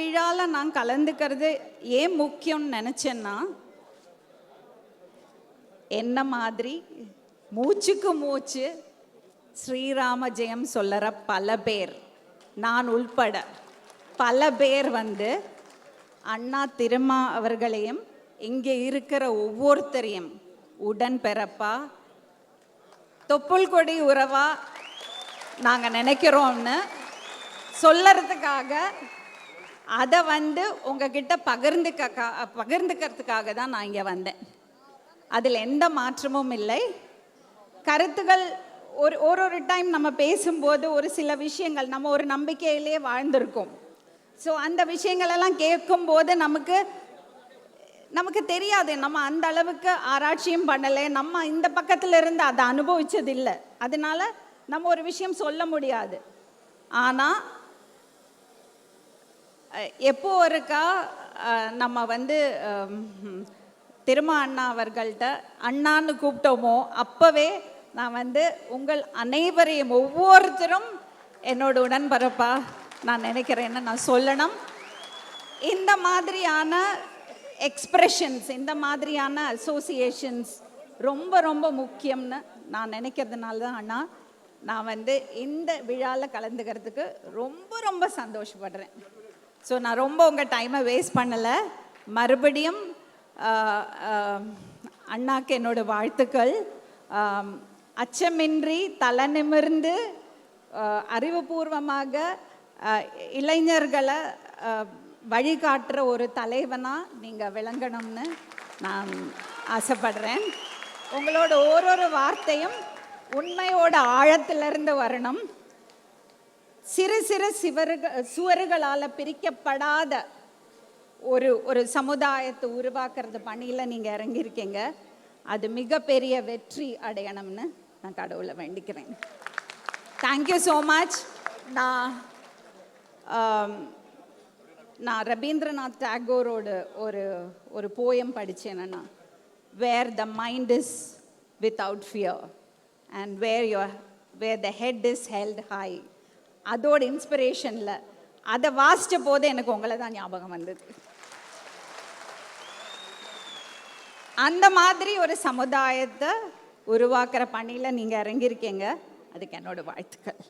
விழாவில் நான் கலந்துக்கிறது ஏன் முக்கியம்னு நினச்சேன்னா என்ன மாதிரி மூச்சுக்கு மூச்சு ஸ்ரீராம ஜெயம் சொல்லற பல பேர் நான் உள்பட பல பேர் வந்து அண்ணா திருமா அவர்களையும் இங்கே இருக்கிற ஒவ்வொருத்தரையும் உடன் பிறப்பா தொப்புள் கொடி உறவா நாங்கள் நினைக்கிறோம்னு சொல்லறதுக்காக அதை வந்து உங்ககிட்ட பகிர்ந்துக்க பகிர்ந்துக்கிறதுக்காக தான் நான் இங்கே வந்தேன். அதில் எந்த மாற்றமும் இல்லை. கருத்துகள் ஒரு ஒரு ஒரு டைம் நம்ம பேசும்போது ஒரு சில விஷயங்கள் நம்ம ஒரு நம்பிக்கையிலே வாழ்ந்திருக்கோம். ஸோ அந்த விஷயங்களெல்லாம் கேட்கும்போது நமக்கு நமக்கு தெரியாது. நம்ம அந்த அளவுக்கு ஆராய்ச்சியும் பண்ணலை. நம்ம இந்த பக்கத்துல இருந்து அதை அனுபவிச்சதில்லை. அதனால நம்ம ஒரு விஷயம் சொல்ல முடியாது. ஆனால் எப்போ இருக்கா நம்ம வந்து திருமா அண்ணா அவர்கள்ட்ட அண்ணான்னு கூப்பிட்டோமோ அப்போவே நான் வந்து உங்கள் அனைவரையும் ஒவ்வொருத்தரும் என்னோட உடன்பரப்பா நான் நினைக்கிறேன்னு நான் சொல்லணும். இந்த மாதிரியான எக்ஸ்ப்ரெஷன்ஸ் இந்த மாதிரியான அசோசியேஷன்ஸ் ரொம்ப ரொம்ப முக்கியம்னு நான் நினைக்கிறதுனால தான் அண்ணா நான் வந்து இந்த விழாவில் கலந்துக்கிறதுக்கு ரொம்ப ரொம்ப சந்தோஷப்படுறேன். ஸோ நான் ரொம்ப உங்கள் டைமை வேஸ்ட் பண்ணலை. மறுபடியும் அண்ணாக்கு என்னோட வாழ்த்துக்கள். அச்சமின்றி தலை நிமிர்ந்து அறிவுபூர்வமாக இளைஞர்களை வழிகாட்டுற ஒரு தலைவனாக நீங்கள் விளங்கணும்னு நான் ஆசைப்படுறேன். உங்களோட ஒரு ஒரு வார்த்தையும் உண்மையோட ஆழத்திலிருந்து வரணும். சிறு சிறு சிவருக சுவர்களால் பிரிக்கப்படாத ஒரு ஒரு சமுதாயத்தை உருவாக்குறது பணியில் நீங்கள் இறங்கியிருக்கீங்க. அது மிகப்பெரிய வெற்றி அடையணும்னு நான் கடவுளை வேண்டிக்கிறேன். தேங்க்யூ ஸோ மச் நான் நான் ரவீந்திரநாத் டாகோரோட ஒரு ஒரு poem படித்தேன்னா where the mind is without fear and where your where the head is held high அதோட இன்ஸ்பிரேஷனில் அதை வாசித்த போது எனக்கு உங்களை தான் ஞாபகம் வந்தது. அந்த மாதிரி ஒரு சமுதாயத்தை உருவாக்குற பணியில் நீங்கள் இறங்கியிருக்கீங்க. அதுக்கு என்னோட வாழ்த்துக்கள்.